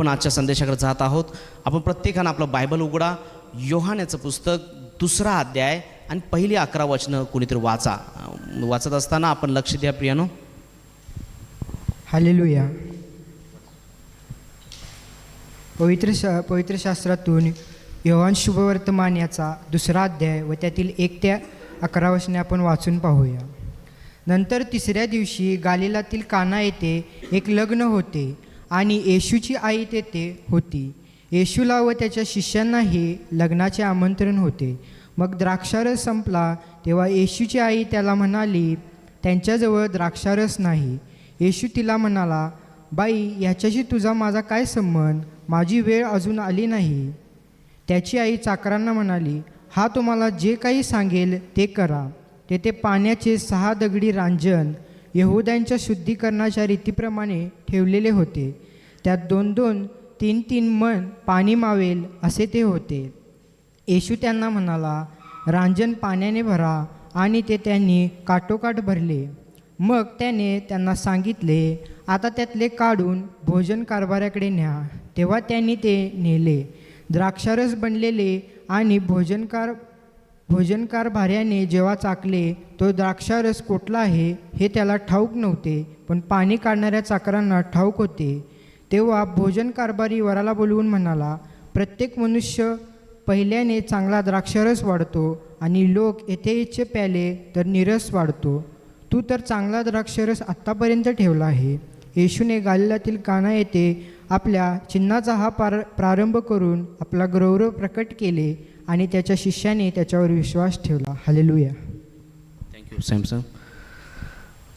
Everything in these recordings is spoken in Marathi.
आपण आजच्या संदेशाकडे जात आहोत. आपण प्रत्येकानं आपलं बायबल उघडा. योहान्याचं पुस्तक दुसरा अध्याय आणि पहिली अकरा वचनं कोणीतरी वाचा. वाचत असताना आपण लक्ष द्या प्रियानो. हालेलुया. पवित्र शा पवित्र शास्त्रातून योहान शुभवर्तमान याचा दुसरा अध्याय व त्यातील एक त्या अकरा वचने आपण वाचून पाहूया. नंतर तिसऱ्या दिवशी गालिलातील काना येथे एक लग्न होते. आणि येशूची आई तेथे होती. येशूला व त्याच्या शिष्यांनाही लग्नाचे आमंत्रण होते. मग द्राक्षारस संपला तेव्हा येशूची आई त्याला म्हणाली त्यांच्याजवळ द्राक्षारस नाही. येशू तिला म्हणाला बाई ह्याच्याशी तुझा माझा काय संबंध? माझी वेळ अजून आली नाही. त्याची आई चाकरांना म्हणाली हा तुम्हाला जे काही सांगेल ते करा. तेथे पाण्याचे सहा दगडी रांजण यहुद्यांच्या शुद्धीकरणाच्या रीतीप्रमाणे ठेवलेले होते. त्यात दोन दोन तीन तीन मन पाणी मावेल असे ते होते. येशू त्यांना म्हणाला रांजण पाण्याने भरा आणि ते त्यांनी काठोकाठ भरले. मग त्याने त्यांना सांगितले आता त्यातले काढून भोजन कारभाऱ्याकडे न्या. तेव्हा त्यांनी ते नेले. द्राक्षारस बनलेले आणि भोजनकार भोजनकार भाऱ्याने जेव्हा चाकले तो द्राक्षारस कोटला आहे हे त्याला ठाऊक नव्हते पण पाणी काढणाऱ्या चाकरांना ठाऊक होते. तेव्हा भोजन कारभारी वराला बोलवून म्हणाला प्रत्येक मनुष्य पहिल्याने चांगला द्राक्षारस वाढतो आणि लोक येथे इच्छे प्याले तर निरस वाढतो. तू तर चांगला द्राक्षरस आत्तापर्यंत ठेवला आहे. येशूने गालिलातील काना येथे आपल्या चिन्हाचा हा पार प्रारंभ करून आपला गौरव प्रकट केले. आणि त्याच्या शिष्याने त्याच्यावर विश्वास ठेवला. हालेलुया थँक्यू सॅमसंग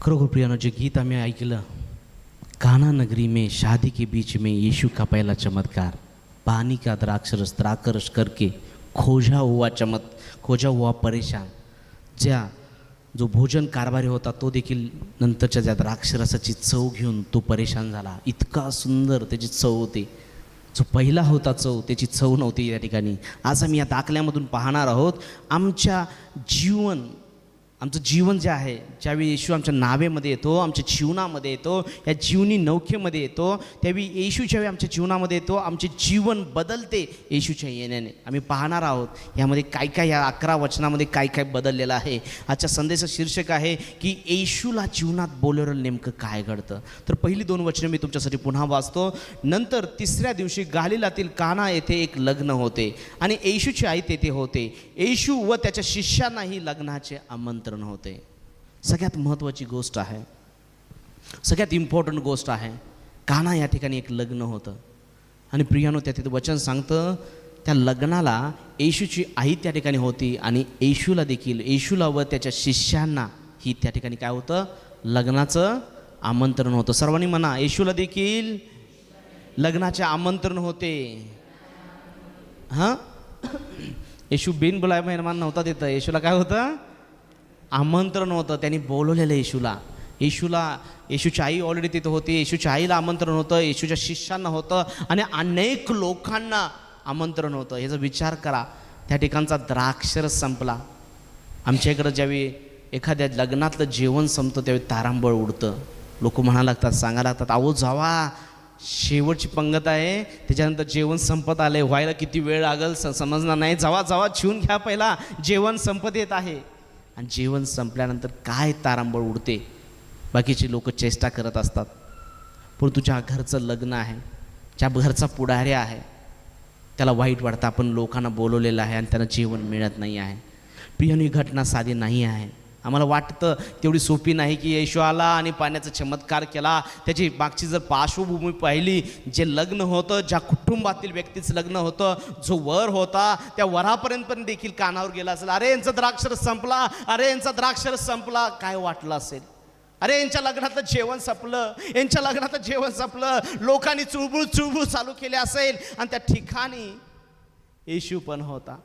खरोखर प्रियानो जे गीत आम्ही ऐकलं काना नगरी में शादी के बीच में यीशु का पहिला चमत्कार पानी का द्राक्षरस द्राकरस करके खोजा हुआ चमत खोजा हुआ परेशान ज्या जो भोजन कारभारी होता तो देखील नंतरच्या ज्या द्राक्षरसाची चव घेऊन तो परेशान झाला. इतका सुंदर त्याची चव होती. जो पहिला होता चव त्याची चव नव्हती या ठिकाणी. आज आम्ही या दाखल्यामधून पाहणार आहोत आमच्या जीवन आमचं जीवन जे आहे ज्यावेळी येशू आमच्या नावेमध्ये येतो आमच्या जीवनामध्ये येतो या जीवनी नौखेमध्ये येतो त्यावेळी येशू ज्यावेळी आमच्या जीवनामध्ये येतो आमचे जीवन बदलते येशूच्या येण्याने. आम्ही पाहणार आहोत यामध्ये काय काय या अकरा वचनामध्ये काय काय बदललेलं आहे. आजच्या संदेशाचं शीर्षक आहे की येशूला जीवनात बोलवलं नेमकं काय घडतं? तर पहिली दोन वचनं मी तुमच्यासाठी पुन्हा वाचतो. नंतर तिसऱ्या दिवशी गालिलातील काना येथे एक लग्न होते आणि येशूची आई तेथे होते. येशू व त्याच्या शिष्यांनाही लग्नाचे आमंत्रण होते. सगळ्यात महत्त्वाची गोष्ट आहे. सगळ्यात इम्पॉर्टंट गोष्ट आहे. काना या ठिकाणी एक लग्न होतं. आणि प्रियानो त्या तिथं वचन सांगतं त्या लग्नाला येशूची आई त्या ठिकाणी होती आणि येशूला देखील येशूला व त्याच्या शिष्यांना ही त्या ठिकाणी काय होतं? लग्नाचं आमंत्रण होतं. सर्वांनी म्हणा येशूला देखील लग्नाचे आमंत्रण होते. हां? येशू बिन बोलाय मेहमान नव्हता तिथं. येशूला काय होतं? आमंत्रण होतं त्यांनी बोलवलेलं येशूला. येशूला येशूची आई ऑलरेडी तिथं होती. येशूच्या आईला आमंत्रण होतं येशूच्या शिष्यांना होतं आणि अनेक लोकांना आमंत्रण होतं. ह्याचा विचार करा. त्या ठिकाणचा द्राक्षरस संपला. आमच्या इकडं ज्यावेळी एखाद्या लग्नातलं जेवण संपतं त्यावेळी तारांबळ उडतं. लोक म्हणायला लागतात सांगायला लागतात अहो जावा. शेवटची पंगत आहे. त्याच्यानंतर जेवण संपत आले व्हायला किती वेळ लागेल? स समजणार नाही. जावा जावा शिवून घ्या पहिला. जेवण संपत येत आहे. आणि जीवन संपल्यानंतर काय तारांबळ उडते? बाकीची लोक चेष्टा करत असतात. पण तुझ्या घरचं लग्न आहे. ज्या घरचा पुढारी आहे. त्याला वाईट वाटतं. आपण लोकांना बोलवलेलं आहे आणि त्यांना जीवन मिळत नाही आहे. प्रियनी घटना साधी नाही आहे. आम्हाला वाटतं तेवढी सोपी नाही की येशू आला आणि पाण्याचा चमत्कार केला. त्याची मागची जर पार्श्वभूमी पाहिली जे लग्न होतं ज्या कुटुंबातील व्यक्तीचं लग्न होतं जो वर होता त्या वरापर्यंत पण देखील कानावर गेला असेल. अरे यांचं द्राक्षरस संपला. अरे यांचा द्राक्षरस संपला. काय वाटलं असेल? अरे यांच्या लग्नातलं जेवण संपलं. यांच्या लग्नातलं जेवण संपलं. लोकांनी चुळबुळ चुळबुळ चालू केले असेल. आणि त्या ठिकाणी येशू पण होता.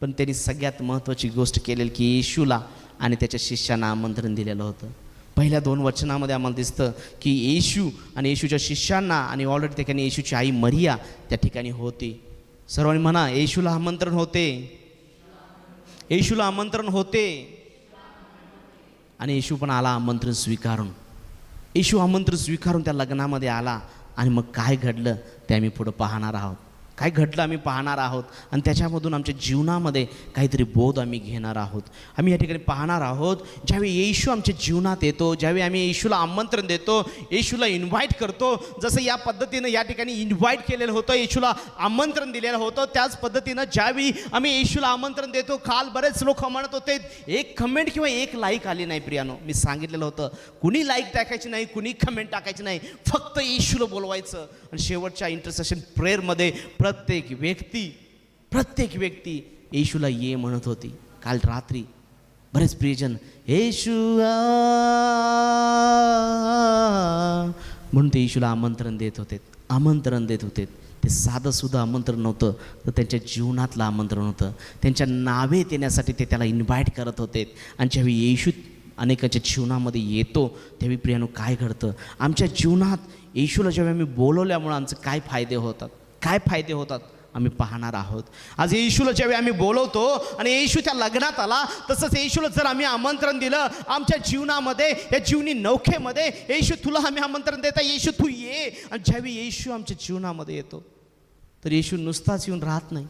पण त्यांनी सगळ्यात महत्त्वाची गोष्ट केलेली की येशूला आणि त्याच्या शिष्यांना आमंत्रण दिलेलं होतं. पहिल्या दोन वचनामध्ये आम्हाला दिसतं की येशू आणि येशूच्या शिष्यांना आणि ऑलरेडी ठिकाणी येशूची आई मरिया त्या ठिकाणी होती. सर्वांनी म्हणा येशूला आमंत्रण होते. येशूला आमंत्रण होते. आणि येशू पण आला आमंत्रण स्वीकारून. येशू आमंत्रण स्वीकारून त्या लग्नामध्ये आला आणि मग काय घडलं ते आम्ही पुढं पाहणार आहोत. काय घडलं आम्ही पाहणार आहोत. आणि त्याच्यामधून आमच्या जीवनामध्ये काहीतरी बोध आम्ही घेणार आहोत. आम्ही या ठिकाणी पाहणार आहोत ज्यावेळी येशू आमच्या जीवनात येतो ज्यावेळी आम्ही येशूला आमंत्रण देतो येशूला इन्व्हाइट करतो जसं या पद्धतीनं या ठिकाणी इन्व्हाइट केलेलं होतं येशूला आमंत्रण दिलेलं होतं त्याच पद्धतीनं ज्यावेळी आम्ही येशूला आमंत्रण देतो काल बरेच लोक म्हणत होते एक कमेंट किंवा एक लाईक आली नाही प्रियानो. मी सांगितलेलं होतं कुणी लाईक टाकायची नाही कुणी कमेंट टाकायची नाही फक्त येशूला बोलवायचं. आणि शेवटच्या इंटरसेशन प्रेयरमध्ये प्रत्येक व्यक्ती प्रत्येक व्यक्ती येशूला ये म्हणत होती. काल रात्री बरेच प्रियजन येशू म्हणून ते येशूला आमंत्रण देत होते. आमंत्रण देत होते. ते साधंसुद्धा आमंत्रण नव्हतं. तर त्यांच्या जीवनातलं आमंत्रण होतं. त्यांच्या नावे देण्यासाठी ते त्याला इन्व्हाइट करत होते. आणि ज्यावेळी येशू अनेकांच्या जीवनामध्ये येतो. त्यावेळी प्रियानो काय घडतं? आमच्या जीवनात येशूला जेव्हा आम्ही बोलवल्यामुळं आमचे काय फायदे होतात? काय फायदे होतात? आम्ही पाहणार आहोत. आज येशूला ज्यावेळी आम्ही बोलवतो आणि येशू त्या लग्नात आला तसंच येशूला जर आम्ही आमंत्रण दिलं आमच्या जीवनामध्ये या जीवनी नौखेमध्ये येशू तुला आम्ही आमंत्रण देता येशू तू ये. आणि ज्यावेळी येशू आमच्या जीवनामध्ये येतो तर येशू नुसताच येऊन राहत नाही.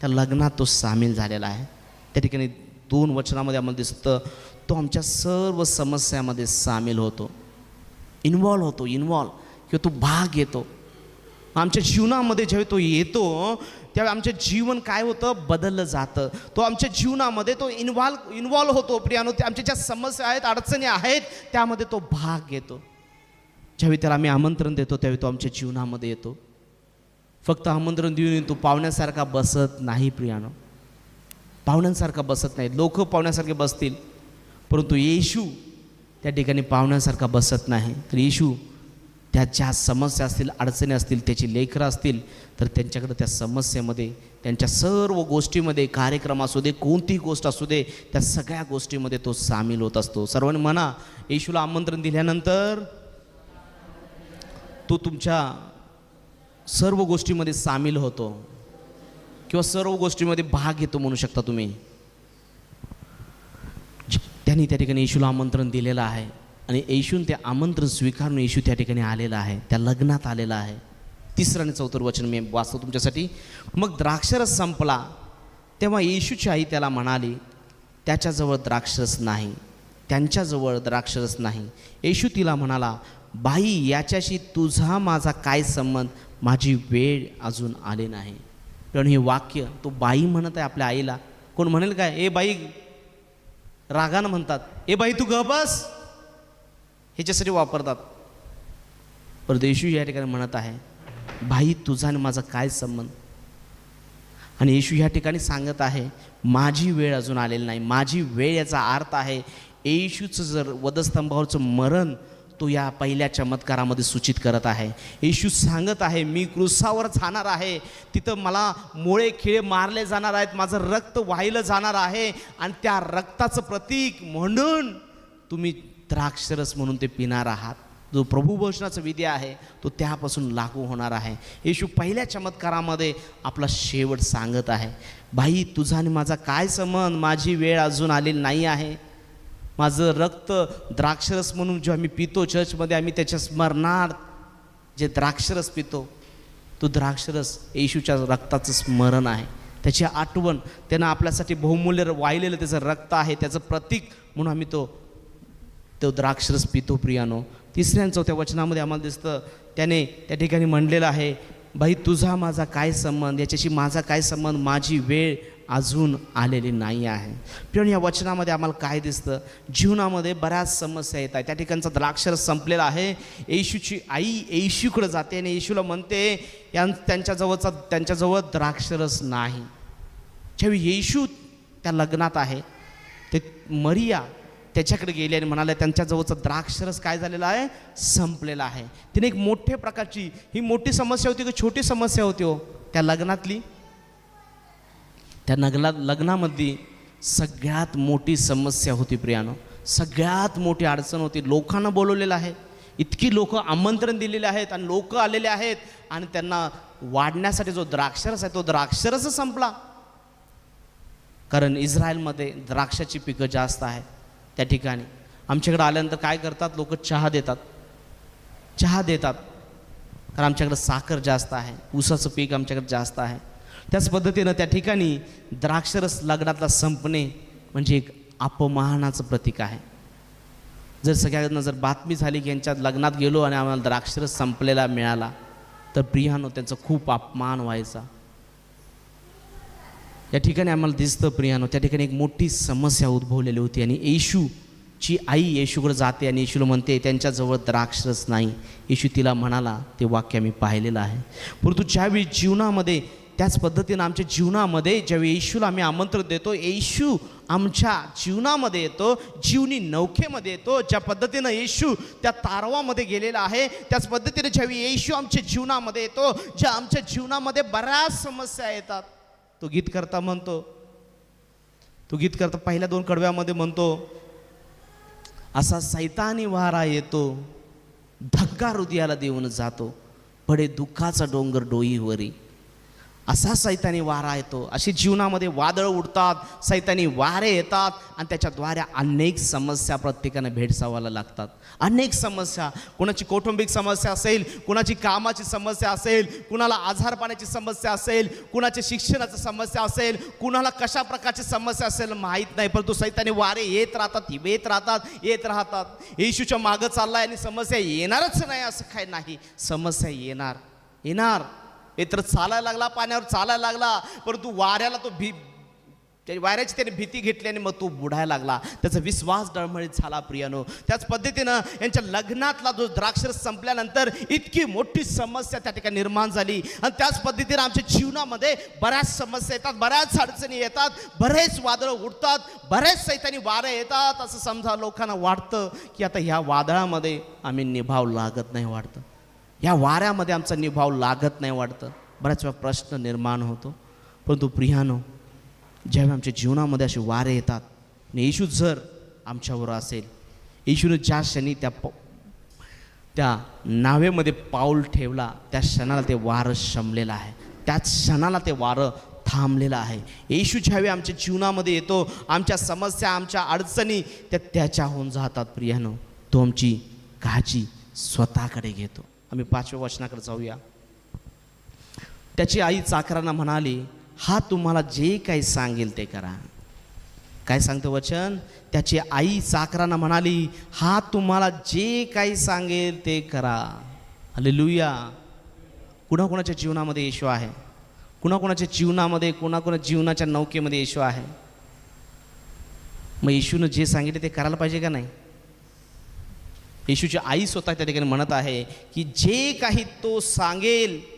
त्या लग्नात तो सामील झालेला आहे. त्या ठिकाणी दोन वचनामध्ये आम्हाला दिसतं तो आमच्या सर्व समस्यामध्ये सामील होतो. इन्वॉल्व होतो इन्वॉल्व किंवा तो भाग येतो. आमच्या जीवनामध्ये जेव्हा तो येतो त्यावेळी आमचं जीवन काय होतं? बदललं जातं. तो आमच्या जीवनामध्ये तो इन्व्हॉल्व इन्वॉल्व होतो प्रियानो. ते आमच्या ज्या समस्या आहेत अडचणी आहेत त्यामध्ये तो भाग घेतो ज्यावेळी त्याला आम्ही आमंत्रण देतो त्यावेळी तो आमच्या जीवनामध्ये येतो. फक्त आमंत्रण देऊन तो पाहुण्यासारखा बसत नाही प्रियानो. पाहुण्यांसारखा बसत नाही. लोक पाहुण्यासारखे बसतील. परंतु येशू त्या ठिकाणी पाहुण्यासारखा बसत नाही. तर येशू त्या ज्या समस्या असतील अडचणी असतील त्याची लेकरं असतील तर त्यांच्याकडे त्या समस्येमध्ये त्यांच्या सर्व गोष्टीमध्ये कार्यक्रम असू दे कोणतीही गोष्ट असू दे त्या सगळ्या गोष्टीमध्ये तो सामील होत असतो. सर्वांनी म्हणा येशूला आमंत्रण दिल्यानंतर तो तुमच्या सर्व गोष्टीमध्ये सामील होतो. किंवा सर्व गोष्टीमध्ये भाग घेतो म्हणू शकता तुम्ही. त्यांनी त्या ठिकाणी येशूला आमंत्रण दिलेलं आहे. आणि येशून ते आमंत्रण स्वीकारून येशू त्या ठिकाणी आलेला आहे. त्या लग्नात आलेला आहे. तिसरं आणि चौथं वचन मी वाचतो तुमच्यासाठी. मग द्राक्षरस संपला. तेव्हा येशूची आई त्याला म्हणाली त्याच्याजवळ द्राक्षरस नाही. त्यांच्याजवळ द्राक्षरस नाही. येशू तिला म्हणाला बाई याच्याशी तुझा माझा काय संबंध? माझी वेळ अजून आली नाही. पण हे वाक्य तो बाई म्हणत आहे आपल्या आईला. कोण म्हणेल काय? ए बाई रागानं म्हणतात ए बाई तू ग बस. ह्याच्यासाठी वापरतात. परदेशू या ठिकाणी म्हणत आहे भाई तुझा आणि माझा काय संबंध? आणि येशू ह्या ठिकाणी सांगत आहे माझी वेळ अजून आलेली नाही. माझी वेळ याचा अर्थ आहे येशूचं जर वधस्तंभावरचं मरण तो या पहिल्या चमत्कारामध्ये सूचित करत आहे. येशू सांगत आहे मी क्रुसावर जाणार आहे. तिथं मला मुळे खिळे मारले जाणार आहेत माझं रक्त वाहिलं जाणार आहे आणि त्या रक्ताचं प्रतीक म्हणून तुम्ही द्राक्षरस म्हणून ते पिणार आहात. जो प्रभूभोषणाचा विधी आहे तो त्यापासून लागू होणार आहे. येशू पहिल्या चमत्कारामध्ये आपला शेवट सांगत आहे बाई तुझा आणि माझा काय संबंध? माझी वेळ अजून आलेली नाही आहे. माझं रक्त द्राक्षरस म्हणून जेव्हा मी पितो चर्चमध्ये आम्ही त्याच्या स्मरणार्थ जे द्राक्षरस पितो तो द्राक्षरस येशूच्या रक्ताचं स्मरण आहे. त्याची आठवण त्यानं आपल्यासाठी बहुमूल्य वाहिलेलं त्याचं रक्त आहे त्याचं प्रतीक म्हणून आम्ही तो तो द्राक्षरस पितो प्रियानो. तिसऱ्या चौथ्या वचनामध्ये आम्हाला दिसतं त्याने त्या ठिकाणी म्हणलेलं आहे बाई तुझा माझा काय संबंध? याच्याशी माझा काय संबंध? माझी वेळ अजून आलेली नाही आहे. पण या वचनामध्ये आम्हाला काय दिसतं? जीवनामध्ये बऱ्याच समस्या येत आहेत. त्या ठिकाणचा द्राक्षरस संपलेला आहे. येशूची आई येशूकडे जाते आणि येशूला म्हणते यां त्यांच्याजवळचा त्यांच्याजवळ द्राक्षरस नाही. ज्यावेळी येशू त्या लग्नात आहे ते मरिया त्याच्याकडे गेले आणि म्हणाले त्यांच्याजवळचं द्राक्षरस काय झालेलं आहे? संपलेलं आहे. तिने एक मोठ्या प्रकारची ही मोठी समस्या होती की छोटी समस्या होती हो? त्या लग्नातली त्या नगला लग्नामध्ये सगळ्यात मोठी समस्या होती प्रियानो. सगळ्यात मोठी अडचण होती. लोकांना बोलवलेलं आहे. इतकी लोक आमंत्रण दिलेले आहेत आणि लोक आलेले आहेत आणि त्यांना वाढण्यासाठी जो द्राक्षरस आहे तो द्राक्षरस संपला. कारण इस्रायलमध्ये द्राक्षाची पिकं जास्त आहेत त्या ठिकाणी. आमच्याकडे आल्यानंतर काय करतात लोक? चहा देतात. चहा देतात. कारण आमच्याकडे साखर जास्त आहे. ऊसाचं पीक आमच्याकडे जास्त आहे. त्याच पद्धतीनं त्या ठिकाणी द्राक्षरस लग्नातला संपणे म्हणजे एक अपमानाचं प्रतीक आहे. जर सगळ्यांना जर बातमी झाली की यांच्या लग्नात गेलो आणि आम्हाला द्राक्षरस संपलेला मिळाला तर प्रियानो त्यांचा खूप अपमान व्हायचा. या ठिकाणी आम्हाला दिसतं प्रियानो त्या ठिकाणी एक मोठी समस्या उद्भवलेली होती आणि येशूची आई येशूकडे जाते आणि येशूला म्हणते त्यांच्याजवळ द्राक्षरस नाही. येशू तिला म्हणाला ते वाक्य मी पाहिलेलं आहे. परंतु ज्यावेळी जीवनामध्ये त्याच पद्धतीनं आमच्या जीवनामध्ये ज्यावेळी येशूला आम्ही आमंत्रण देतो येशू आमच्या जीवनामध्ये येतो जीवनी नौखेमध्ये येतो ज्या पद्धतीनं येशू त्या तारवामध्ये गेलेला आहे त्याच पद्धतीनं ज्यावेळी येशू आमच्या जीवनामध्ये येतो ज्या आमच्या जीवनामध्ये बऱ्याच समस्या येतात. तो गीत करता म्हणतो तो गीत करता पहिल्या दोन कडव्यामध्ये म्हणतो असा सैतानी वारा येतो धक्का हृदयाला देऊन जातो बडे दुःखाचा डोंगर डोईवरी. असा सैतानी वारा येतो. अशी जीवनामध्ये वादळ उडतात सैतानी वारे येतात आणि त्याच्याद्वारे अनेक समस्या प्रत्येकाने भेडसावायला लागतात. अनेक समस्या. कुणाची कौटुंबिक समस्या असेल कुणाची कामाची समस्या असेल कुणाला आजारपाण्याची समस्या असेल कुणाची शिक्षणाची समस्या असेल कुणाला कशा प्रकारची समस्या असेल माहीत नाही परंतु सैतानी वारे येत राहतात येत राहतात येत राहतात. येशूच्या मागं चाललाय आणि समस्या येणारच नाही असं काही नाही. समस्या येणार. येणार. एकतर चालायला लागला पाण्यावर चालायला लागला परंतु वाऱ्याला तो भी त्या वाऱ्याची त्याने भीती घेतली आणि मग तो बुडायला लागला. त्याचा विश्वास डळमळीत झाला प्रियानो. त्याच पद्धतीनं यांच्या लग्नातला जो द्राक्षरस संपल्यानंतर इतकी मोठी समस्या त्या ठिकाणी निर्माण झाली. आणि त्याच पद्धतीनं आमच्या जीवनामध्ये बऱ्याच समस्या येतात बऱ्याच अडचणी येतात बरेच वादळं उडतात बरेच सैतानी वारे येतात असं समजा लोकांना वाटतं की आता ह्या वादळामध्ये आम्ही निभाव लागत नाही वाटतं. या वाऱ्यामध्ये आमचा निभाव लागत नाही वाटतं. बऱ्याच वेळा प्रश्न निर्माण होतो. परंतु प्रियानो ज्यावेळी आमच्या जीवनामध्ये असे वारे येतात आणि येशू जर आमच्यावर असेल येशूने ज्या क्षणी त्या प त्या नावेमध्ये पाऊल ठेवला त्या क्षणाला ते वारं शमलेलं आहे. त्याच क्षणाला ते वारं थांबलेलं आहे. येशू ज्यावेळी आमच्या जीवनामध्ये येतो आमच्या समस्या आमच्या अडचणी त्या त्याच्या होऊन जातात प्रियानो. तो आमची काळजी स्वतःकडे घेतो. आम्ही पाचव्या वचनाकडे जाऊया. त्याची आई चाकरांना म्हणाली हा तुम्हाला जे काही सांगेल ते करा. काय सांगतं वचन? त्याची आई चाकरांना म्हणाली हा तुम्हाला जे काही सांगेल ते करा. अले लुया कुणाकुणाच्या जीवनामध्ये येशू आहे? कुणाकुणाच्या जीवनामध्ये कोणाकोणा जीवनाच्या नौकेमध्ये येशू आहे? मग येशूनं जे सांगितले ते करायला पाहिजे का नाही? येशूची आई स्वतः त्या ठिकाणी म्हणत आहे की जे काही तो सांगेल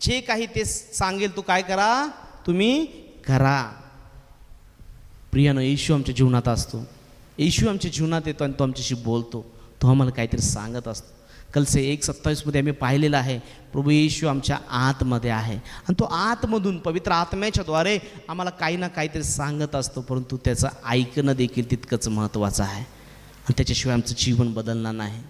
जे काही ते सांगेल तो काय करा? तुम्ही करा. प्रियानो येशू आमच्या जीवनात असतो. येशू आमच्या जीवनात येतो आणि तो आमच्याशी बोलतो. तो आम्हाला काहीतरी सांगत असतो. कलसे एक सत्तावीसमध्ये आम्ही पाहिलेलं आहे प्रभू येशू आमच्या आतमध्ये आहे. आणि तो आतमधून पवित्र आत्म्याच्याद्वारे आम्हाला काही ना काहीतरी सांगत असतो परंतु त्याचं ऐकणं देखील तितकंच महत्त्वाचं आहे. आणि त्याच्याशिवाय आमचं जीवन बदलणार नाही.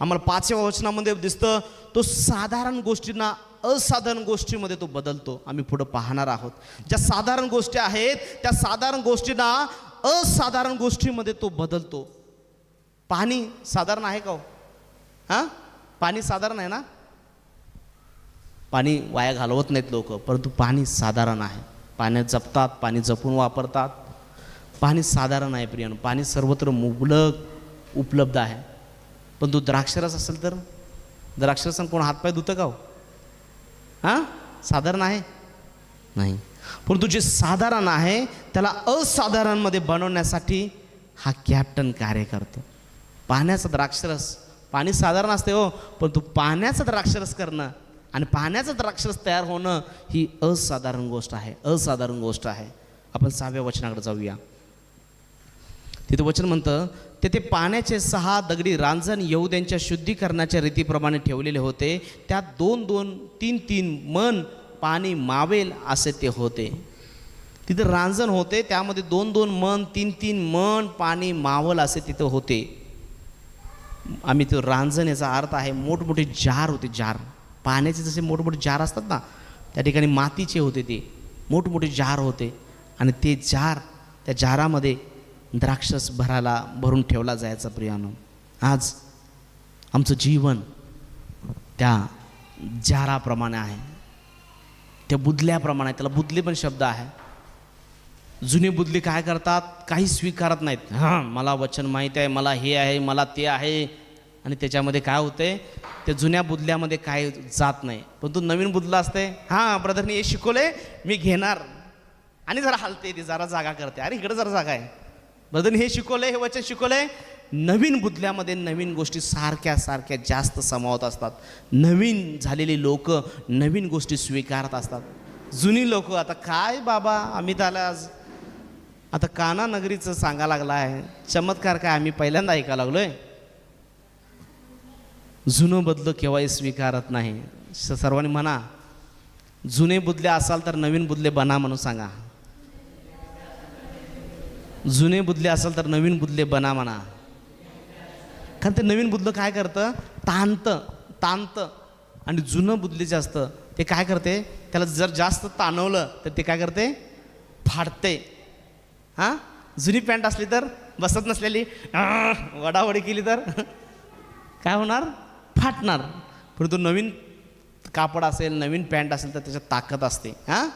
आम्हाला पाचव्या वचनामध्ये दिसतं तो साधारण गोष्टींना असाधारण गोष्टीमध्ये तो बदलतो. आम्ही पुढं पाहणार आहोत. ज्या साधारण गोष्टी आहेत त्या साधारण गोष्टींना असाधारण गोष्टीमध्ये तो बदलतो. पाणी साधारण आहे का हो? हां? पाणी साधारण आहे ना? पाणी वाया घालवत नाहीत लोक परंतु पाणी साधारण आहे. पाण्यात जपतात पाणी जपून वापरतात. पाणी साधारण आहे प्रियानं. पाणी सर्वत्र मुबलक उपलब्ध आहे. पण तू द्राक्षरस असेल तर? द्राक्षरसन कोण हातपाय धुतं का हो? हां? साधारण आहे? नाही. परंतु जे साधारण आहे त्याला असाधारणमध्ये बनवण्यासाठी हा कॅप्टन कार्य करतो. पाण्याचा द्राक्षरस. पाणी साधारण असते हो परंतु पाण्याचं द्राक्षरस करणं आणि पाण्याचं द्राक्षरस तयार होणं ही असाधारण गोष्ट आहे. असाधारण गोष्ट आहे. आपण सहाव्या वचनाकडे जाऊया. तिथं वचन म्हणतं तेथे पाण्याचे सहा दगडी रांजण येऊद्यांच्या शुद्धीकरणाच्या रीतीप्रमाणे ठेवलेले होते. त्यात दोन दोन तीन तीन मन पाणी मावेल असे ते होते. तिथं रांजण होते त्यामध्ये दोन दोन मन तीन तीन मन पाणी मावल असे तिथं होते. आम्ही तो रांजण याचा अर्थ आहे मोठमोठे जार होते जार. पाण्याचे जसे मोठमोठे जार असतात ना त्या ठिकाणी मातीचे होते ते. मोठमोठे जार होते. आणि ते जार त्या जारामध्ये द्राक्षस भराला भरून ठेवला जायचा प्रियानो. आज आमचं जीवन त्या जाराप्रमाणे आहे. त्या बुदल्याप्रमाणे त्याला बुदले पण शब्द आहे. जुने बुदले काय करतात? काही स्वीकारत नाहीत. हां मला वचन माहीत आहे मला हे आहे मला ते आहे. आणि त्याच्यामध्ये काय होते त्या जुन्या बुदल्यामध्ये काय जात नाही. पण तू नवीन बुदला असते हां ब्रदरनी हे शिकवले मी घेणार. आणि जरा हलते ती जरा जागा करते. अरे इकडे जरा जागा आहे. ब्रदरनी हे शिकवले हे वचन आहे नवीन बुदल्यामध्ये नवीन गोष्टी सारख्या सारख्या जास्त समावत असतात. नवीन झालेली लोक नवीन गोष्टी स्वीकारत असतात. जुनी लोक आता काय बाबा आम्ही त्याला आज. आता काना नगरीचं सांगा लागला आहे चमत्कार काय आम्ही पहिल्यांदा ऐकायला लागलोय. जुनं बदलं केव्हाही स्वीकारत नाही. स- सर्वांनी म्हणा जुने बुदले असाल तर नवीन बुदले बना म्हणून सांगा. जुने बुदले असेल तर नवीन बुदले बना म्हणा. कारण ते नवीन बुदलं काय करतं? ताणतं ताणतं. आणि जुनं बुदले जे असतं ते काय करते? त्याला जर जास्त ताणवलं तर ते काय करते? फाडते. हां? जुनी पॅन्ट असली तर बसत नसलेली वडावडी केली तर काय होणार? फाटणार. परंतु नवीन कापड असेल नवीन पॅन्ट असेल तर त्याच्यात ताकद असते. हां?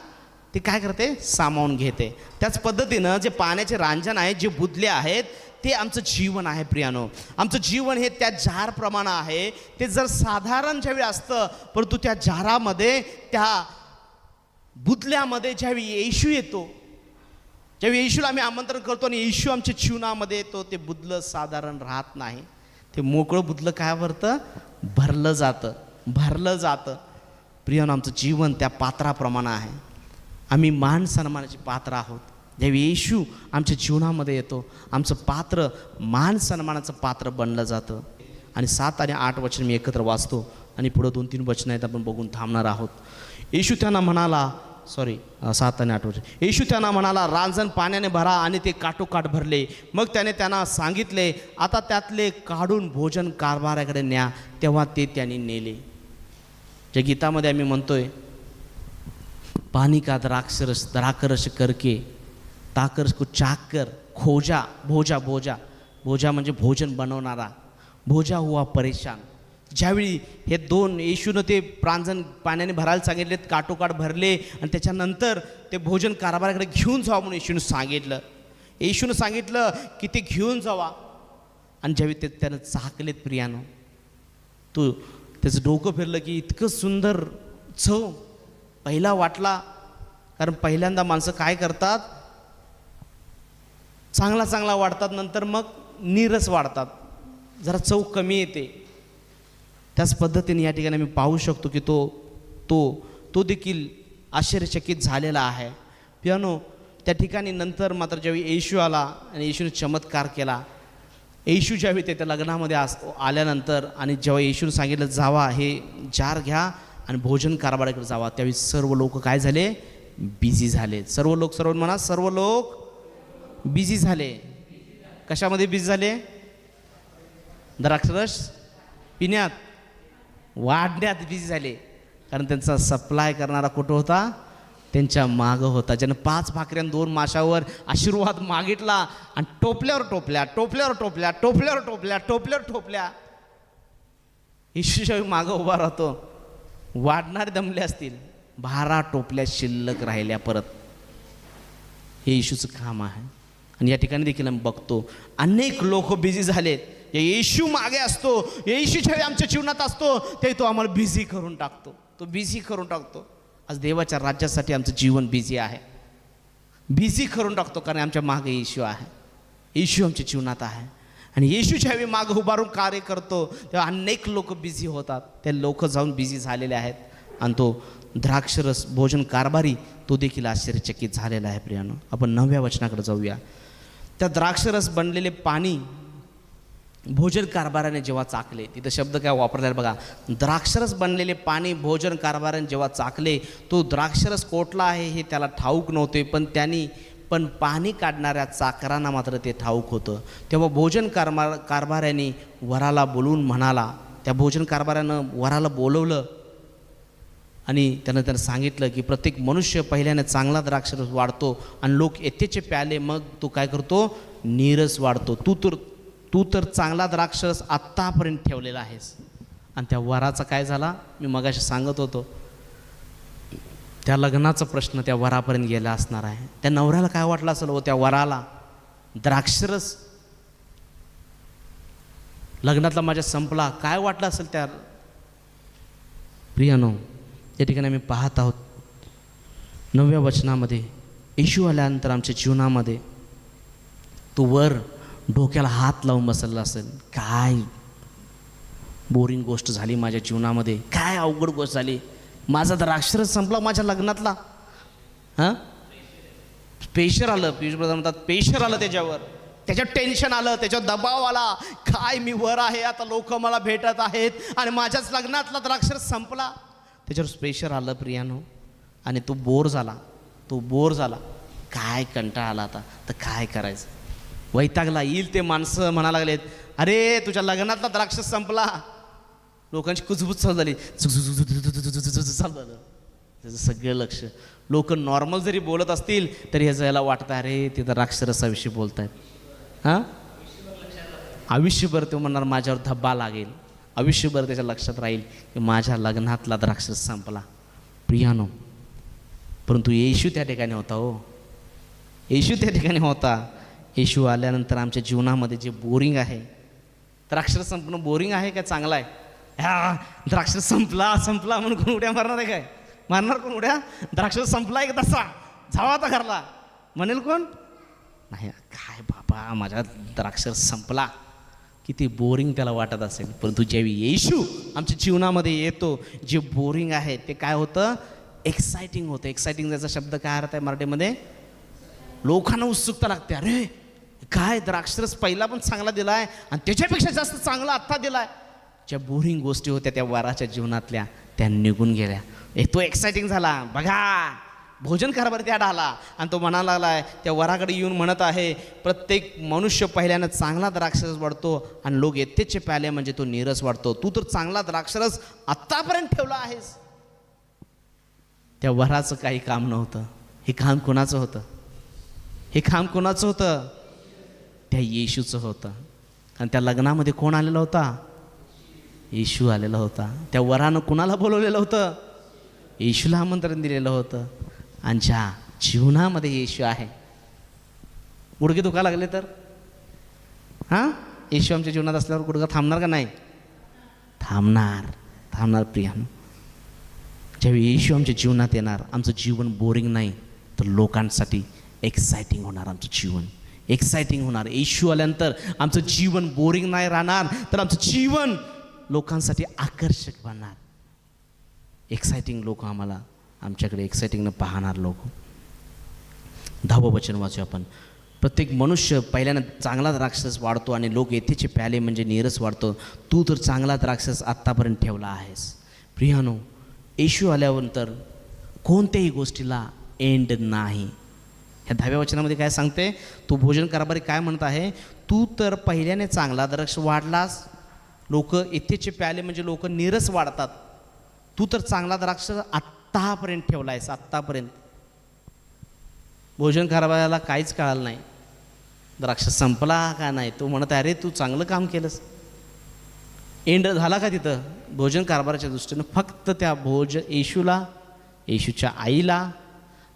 ती काय करते? सामावून घेते. त्याच पद्धतीनं जे पाण्याचे रांजण आहे जे बुदले आहेत ते आमचं जीवन आहे प्रियानो. आमचं जीवन हे त्या जारप्रमाणे आहे. ते जर साधारण ज्यावेळी असतं परंतु त्या जारामध्ये त्या बुदल्यामध्ये ज्यावेळी येशू येतो ज्यावेळी येशूला आम्ही आमंत्रण करतो आणि येशू आमच्या जीवनामध्ये येतो ते बुदलं साधारण राहत नाही. ते मोकळं बुदलं काय भरतं भरलं जातं. भरलं जातं. प्रियानो आमचं जीवन त्या पात्राप्रमाणे आहे. आम्ही मान सन्मानाचे पात्र आहोत. ज्यावेळी येशू आमच्या जीवनामध्ये येतो. आमचं पात्र मान सन्मानाचं पात्र बनलं जातं. आणि सात आणि आठ वचन मी एकत्र वाचतो आणि पुढं दोन तीन वचनं आहेत आपण बघून थांबणार आहोत. येशू त्यांना म्हणाला सॉरी सात आणि आठ वचन. येशू त्यांना म्हणाला रांजण पाण्याने भरा आणि ते काटोकाट भरले. मग त्याने त्यांना सांगितले आता त्यातले काढून भोजन कारभाराकडे न्या तेव्हा ते त्यांनी नेले. ज्या गीतामध्ये आम्ही म्हणतोय पानी का द्राक्षरस द्राकरस करके ताकरस को चाकर खोजा भोजा भोजा। भोजा म्हणजे भोजन बनवणारा भोजा हुआ परेशान। ज्यावेळी हे दोन येशूनं ते प्रांजण पाण्याने भरायला सांगितलेत काटोकाट भरले आणि त्याच्यानंतर ते भोजन कारभाराकडे घेऊन जावा म्हणून येशूनं सांगितलं. येशूनं सांगितलं की ते घेऊन जावा. आणि ज्यावेळी ते त्यानं चाकलेत प्रियानं तो त्याचं डोकं फिरलं की इतकं सुंदर चव पहिला वाटला. कारण पहिल्यांदा माणसं काय करतात? चांगला चांगला वाढतात नंतर मग नीरस वाढतात. जरा चव कमी येते. त्याच पद्धतीने या ठिकाणी मी पाहू शकतो की तो तो तो देखील आश्चर्यचकित झालेला आहे. पियानो त्या ठिकाणी नंतर मात्र ज्यावेळी येशू आला आणि येशूने चमत्कार केला येशू ज्यावेळी ते त्या लग्नामध्ये आस आल्यानंतर आणि जेव्हा येशूने सांगितलं जावा हे जार घ्या आणि भोजन कारभाराकडे जावा. त्यावेळी सर्व लोक काय झाले? बिझी झाले. सर्व लोक सर्व म्हणा सर्व लोक बिझी झाले. कशामध्ये बिझी झाले? द्राक्षरस पिण्यात वाढण्यात बिझी झाले. कारण त्यांचा सप्लाय करणारा कुठं होता? त्यांच्या मागं होता. ज्यानं पाच भाकऱ्यां दोन माशावर आशीर्वाद मागितला आणि टोपल्यावर टोपल्या टोपल्यावर टोपल्या टोपल्यावर टोपल्या टोपल्यावर टोपल्या येशूच्या मागं उभा राहतो. वाढणारे दमले असतील. बारा टोपल्या शिल्लक राहिल्या परत. हे येशूचं काम आहे. आणि या ठिकाणी देखील आम्ही बघतो अनेक लोक बिझी झालेत. या येशू मागे असतो येशू ज्यावेळी आमच्या जीवनात असतो ते तो आम्हाला बिझी करून टाकतो. तो बिझी करून टाकतो. आज देवाच्या राज्यासाठी आमचं जीवन बिझी आहे. बिझी करून टाकतो कारण आमच्या मागे येशू आहे. येशू आमच्या जीवनात आहे. आणि येशूच्या ज्यावेळी मागं उभारून कार्य करतो तेव्हा अनेक लोक बिझी होतात. ते लोक जाऊन बिझी झालेले आहेत. आणि तो द्राक्षरस भोजन कारभारी तो देखील आश्चर्यचकित झालेला आहे प्रियानं. आपण नव्या वचनाकडे जाऊया. त्या द्राक्षरस बनलेले पाणी भोजन कारभाराने जेव्हा चाकले तिथं शब्द काय वापरतात बघा? द्राक्षरस बनलेले पाणी भोजन कारभाराने जेव्हा चाकले तो द्राक्षरस कोटला आहे हे त्याला ठाऊक नव्हते पण त्यांनी पण पाणी काढणाऱ्या चाकरांना मात्र ते ठाऊक होतं. तेव्हा भोजन कारभार कारभाऱ्याने वराला बोलवून म्हणाला त्या भोजन कारभाऱ्यानं वराला बोलवलं आणि त्यानं त्यानं सांगितलं की प्रत्येक मनुष्य पहिल्याने चांगला द्राक्षरस वाढतो आणि लोक येथेचे प्याले मग तो काय करतो? नीरस वाढतो. तू तर तू तर चांगला द्राक्षरस आत्तापर्यंत ठेवलेला आहेस. आणि त्या वराचा काय झाला? मी मगाशी सांगत होतो. त्या लग्नाचा प्रश्न त्या वरापर्यंत गेला असणार आहे. त्या नवऱ्याला काय वाटलं असेल हो त्या वराला? द्राक्षरस. लग्नातला माझ्या संपला. काय वाटलं असेल त्या प्रियानो? या ठिकाणी आम्ही पाहत आहोत. नवव्या वचनामध्ये येशू आल्यानंतर आमच्या जीवनामध्ये तो वर डोक्याला हात लावून बसलेला असेल. काय बोरिंग गोष्ट झाली माझ्या जीवनामध्ये. काय अवघड गोष्ट झाली. माझा तर अक्षरच संपला माझ्या लग्नातला हां? पेशर आलं. पियुष प्रधान म्हणतात पेशर आलं त्याच्यावर. त्याच्यात टेन्शन आलं त्याच्यावर दबाव आला. काय मी वर आहे आता लोक मला भेटत आहेत आणि माझ्याच लग्नातला तर अक्षर संपला. त्याच्यावर प्रेशर आलं प्रियानो. आणि तो बोर झाला. तो बोर झाला. काय कंटाळा आला आता. तर काय करायचं? वैतागला. येईल ते माणसं म्हणा लागलेत अरे तुझ्या लग्नातला द्राक्ष संपला. लोकांची कुजबूज चालू झाली. चालू झालं. त्याचं सगळं लक्ष. लोक नॉर्मल जरी बोलत असतील तरी ह्याचं याला वाटतं अरे ते तर राक्षरसाविषयी बोलत आहेत हां? आयुष्यभर तो म्हणणार माझ्यावर धब्बा लागेल. आयुष्यभर त्याच्या लक्षात राहील की माझ्या लग्नातला द्राक्षस संपला. प्रियानो परंतु येशू त्या ठिकाणी होता हो. येशू त्या ठिकाणी होता. येशू आल्यानंतर आमच्या जीवनामध्ये जे बोरिंग आहे द्राक्षर संपणं बोरिंग आहे का चांगला आहे? ह्या द्राक्ष संपला संपला म्हणून कोण उड्या मारणार आहे काय? मारणार कोण उड्या? द्राक्ष संपला एक तसा झावा आता घरला. म्हणेल कोण? नाही काय बाबा माझ्या द्राक्ष संपला. किती बोरिंग त्याला वाटत असेल. परंतु ज्यावेळी येशू आमच्या जीवनामध्ये येतो जे बोरिंग आहे ते काय होतं? एक्सायटिंग होतं. एक्सायटिंग त्याचा शब्द काय अर्थ आहे मराठीमध्ये? लोकांना उत्सुकता लागते. अरे काय द्राक्षरस पहिला पण चांगला दिला आहे आणि त्याच्यापेक्षा जास्त चांगला आत्ता दिला आहे ज्या बोरिंग गोष्टी होत्या त्या वाराच्या जीवनातल्या त्या निघून गेल्या. ए तो एक्साइटिंग झाला. बघा भोजन कारभार त्या डाला. आणि तो म्हणायला लागलाय त्या वराकडे येऊन म्हणत आहे प्रत्येक मनुष्य पहिल्यानं चांगला द्राक्षरस वाढतो आणि लोक येथेचे प्याले म्हणजे तो नीरस वाढतो. तू तर चांगला द्राक्षरस आत्तापर्यंत ठेवला आहेस. त्या वराचं काही काम नव्हतं. हे काम कोणाचं होतं? हे काम कोणाचं होतं? त्या येशूचं होतं. आणि त्या लग्नामध्ये कोण आलेला होता? येशू आलेला होता. त्या वरानं कुणाला बोलवलेलं होतं? येशूला आमंत्रण दिलेलं होतं. आणि ज्या जीवनामध्ये येशू आहे. गुडघे दुखा लागले तर? हां? येशू आमच्या जीवनात असल्यावर गुडघा थांबणार का नाही? थांबणार. थांबणार प्रियानं. ज्यावेळी येशू आमच्या जीवनात येणार आमचं जीवन बोरिंग नाही तर लोकांसाठी एक्साइटिंग होणार आमचं जीवन. एक्साइटिंग होणार. येशू आल्यानंतर आमचं जीवन बोरिंग नाही राहणार तर आमचं जीवन लोकांसाठी आकर्षक बनणार. एक्सायटिंग लोक आम्हाला आमच्याकडे एक्सायटिंगनं पाहणार लोक. दहावं वचन वाचू आपण. प्रत्येक मनुष्य पहिल्यानं चांगला द्राक्षस वाढतो आणि लोक येथेचे प्याले म्हणजे नीरस वाढतो. तू तर चांगला द्राक्षस आत्तापर्यंत ठेवला आहेस. प्रियानो येशू आल्यानंतर कोणत्याही गोष्टीला एंड नाही. ह्या दहाव्या वचनामध्ये काय सांगते? तू भोजन कराबारी काय म्हणत आहे? तू तर पहिल्याने चांगला द्राक्ष वाढलास लोक इथेचे प्याले म्हणजे लोक नीरस वाढतात. तू तर चांगला द्राक्ष आत्तापर्यंत ठेवला आहेस आत्तापर्यंत. भोजन करावायला काहीच कळालं नाही. द्राक्ष संपला का नाही? तो म्हणत आहे, अरे तू चांगलं काम केलंस. एंड झाला का तिथं? भोजन कारभाराच्या दृष्टीनं फक्त त्या भोज येशूला येशूच्या आईला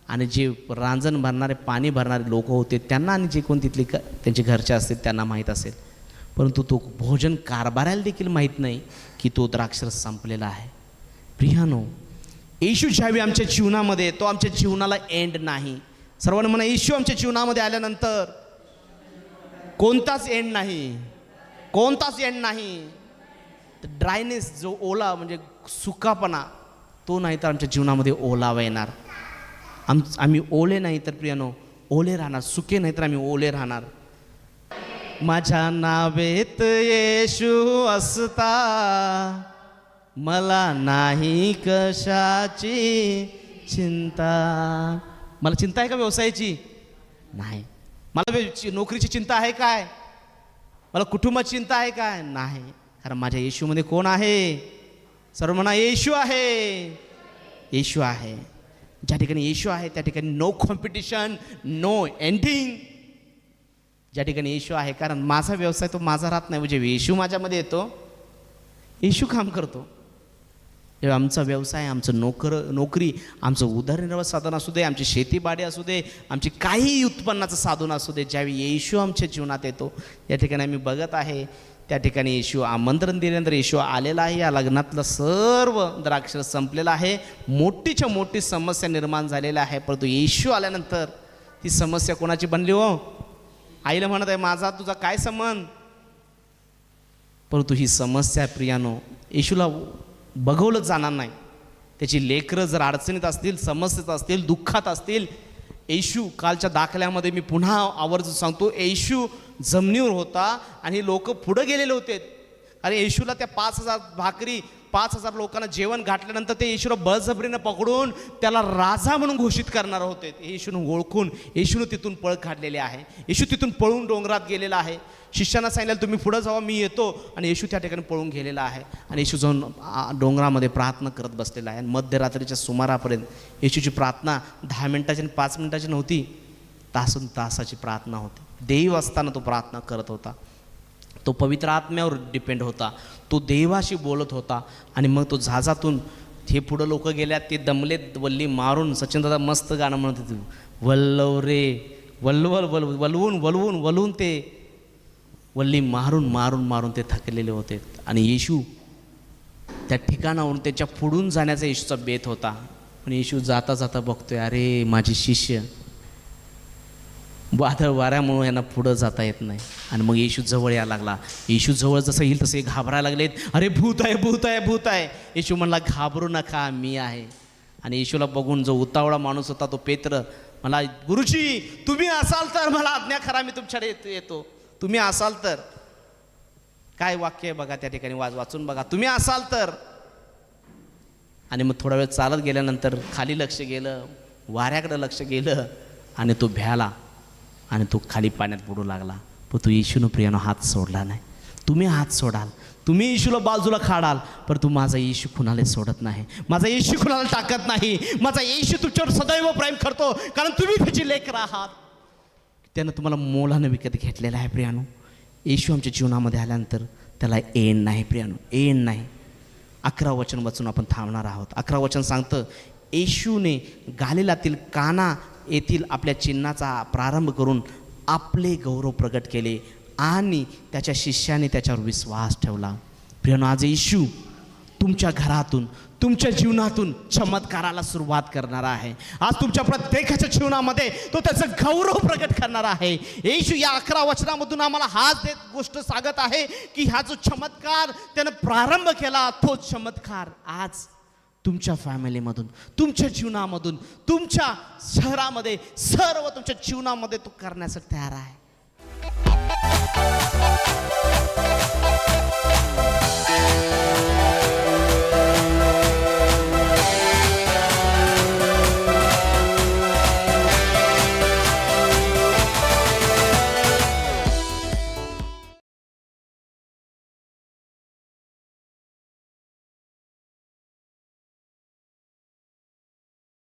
आणि जे रांजण भरणारे पाणी भरणारे लोक होते त्यांना आणि जे कोण तिथली क त्यांचे घरचे असतील त्यांना माहीत असेल. परंतु तो भोजन कारभाराला देखील माहीत नाही की तो द्राक्षरस संपलेला आहे. प्रियानो येशू ज्यावेळी आमच्या जीवनामध्ये तो आमच्या जीवनाला एंड नाही. सर्वांना म्हणा येशू आमच्या जीवनामध्ये आल्यानंतर कोणताच एंड नाही. कोणताच एंड नाही. ड्रायनेस जो ओला म्हणजे सुकापणा तो नाही तर आमच्या जीवनामध्ये ओलावा येणार. आम आम्ही ओले नाही तर प्रियानो ओले राहणार. सुके नाही तर आम्ही ओले राहणार. माझ्या नावेत येशू असता. मला नाही कशाची चिंता. मला चिंता आहे का व्यवसायाची? नाही. मला नोकरीची चिंता आहे काय? मला कुटुंबाची चिंता आहे काय? नाही. कारण माझ्या येशूमध्ये कोण आहे? सर्व म्हणा येशू आहे. येशू आहे. ज्या ठिकाणी येशू आहे त्या ठिकाणी नो कॉम्पिटिशन नो एंडिंग ज्या ठिकाणी येशू आहे कारण माझा व्यवसाय तो माझा राहत नाही. म्हणजे येशू माझ्यामध्ये येतो येशू काम करतो. तेव्हा आमचा व्यवसाय आमचं नोकर नोकरी आमचं उदरनिर्वाह साधन असू दे आमची शेतीबाडी असू दे आमची काही उत्पन्नाचं साधन असू दे ज्यावेळी येशू आमच्या जीवनात येतो या ठिकाणी आम्ही बघत आहे. त्या ठिकाणी येशू आमंत्रण दिल्यानंतर येशू आलेला आहे. या लग्नातलं सर्व द्राक्षर संपलेलं आहे. मोठीच्या मोठी समस्या निर्माण झालेल्या आहे. परंतु येशू आल्यानंतर ही समस्या कोणाची बनली हो? आईला म्हणत आहे माझा तुझा काय संबंध? परंतु ही समस्या प्रियानो येशूला बघवलं जाणार नाही. त्याची लेकरं जर अडचणीत असतील समस्येत असतील दुःखात असतील येशू कालच्या दाखल्यामध्ये मी पुन्हा आवर्जून सांगतो येशू जमिनीवर होता आणि लोक पुढं गेलेले होते. आणि येशूला त्या पाच हजार भाकरी पाच हजार लोकांना जेवण घातल्यानंतर ते येशूला बळजबरीनं पकडून त्याला राजा म्हणून घोषित करणार होते. येशूनं ओळखून येशूनं तिथून पळ काढलेले आहे. येशू तिथून पळून डोंगरात गेलेला आहे. शिष्यांना सांगितलं तुम्ही पुढं जावा मी येतो. आणि येशू त्या ठिकाणी पळून गेलेला आहे. आणि येशू जाऊन डोंगरामध्ये प्रार्थना करत बसलेला आहे. आणि मध्यरात्रीच्या सुमारापर्यंत येशूची प्रार्थना दहा मिनिटाची आणि पाच मिनिटाची नव्हती तासून तासाची प्रार्थना होती. देव असताना तो प्रार्थना करत होता. तो पवित्र आत्म्यावर डिपेंड होता. तो देवाशी बोलत होता आणि मग तो जहाजातून हे पुढं लोक गेल्यात ते दमलेत वल्ली मारून सचिन दादा मस्त गाणं म्हणत होते. वल्लव रे वल्लवल वल वलवून वलवून वलवून ते. वल्ली मारून मारून मारून ते थकलेले होते. आणि येशू त्या ठिकाणावरून त्याच्या पुढून जाण्याचा येशूचा बेत होता. पण येशू जाता जाता बघतोय अरे माझे शिष्य वादळ वाऱ्यामुळे यांना पुढं जाता येत नाही. आणि मग येशू जवळ यायला लागला. येशू जवळ जसं येईल तसे घाबरायला लागलेत. अरे भूत आहे भूत आहे भूत आहे. येशू म्हणला घाबरू नका मी आहे. आणि येशूला बघून जो उतावळा माणूस होता तो पेत्र मला गुरुजी तुम्ही असाल तर मला आज्ञा करा मी तुमच्याकडे येतो येतो. तुम्ही असाल तर. काय वाक्य आहे बघा त्या ठिकाणी वाच वाचून बघा. तुम्ही असाल तर. आणि मग थोडा वेळ चालत गेल्यानंतर खाली लक्ष गेलं वाऱ्याकडं लक्ष गेलं आणि तो भ्याला. आणि तो खाली पाण्यात बुडू लागला. पण तू येशून प्रियानं हात सोडला नाही. तुम्ही हात सोडाल. तुम्ही येशूला बाजूला खाडाल पण तू माझा येशू कुणाला सोडत नाही? माझा येशू कुणाला टाकत नाही? माझा येशू तुमच्यावर सदैव प्रेम करतो कारण तुम्ही त्याची लेकर आहात. त्यानं तुम्हाला मोलानं विकत घेतलेलं आहे प्रियानो. येशू आमच्या जीवनामध्ये आल्यानंतर त्याला एन नाही प्रियानो एन नाही. अकरा वचन वाचून आपण थांबणार आहोत. अकरा वचन सांगतं येशूने गालिलातील काना येथील आपल्या चिन्हाचा प्रारंभ करून आपले गौरव प्रकट केले आणि त्याच्या शिष्याने त्याच्यावर विश्वास ठेवला. प्रियानो आज येशू तुमच्या घरातून तुमच्या जीवनातून चमत्काराला सुरुवात करणार आहे. आज तुमच्या प्रत्येकाच्या जीवनामध्ये तो त्याचं गौरव प्रकट करणार आहे. येशू या अकरा वचनामधून आम्हाला हाच देत गोष्ट सांगत आहे की हा जो चमत्कार त्यानं प्रारंभ केला तो चमत्कार आज तुमच्या फॅमिलीमधून तुमच्या जीवनामधून तुमच्या शहरामध्ये सर्व तुमच्या जीवनामध्ये तो करण्यासाठी तयार आहे.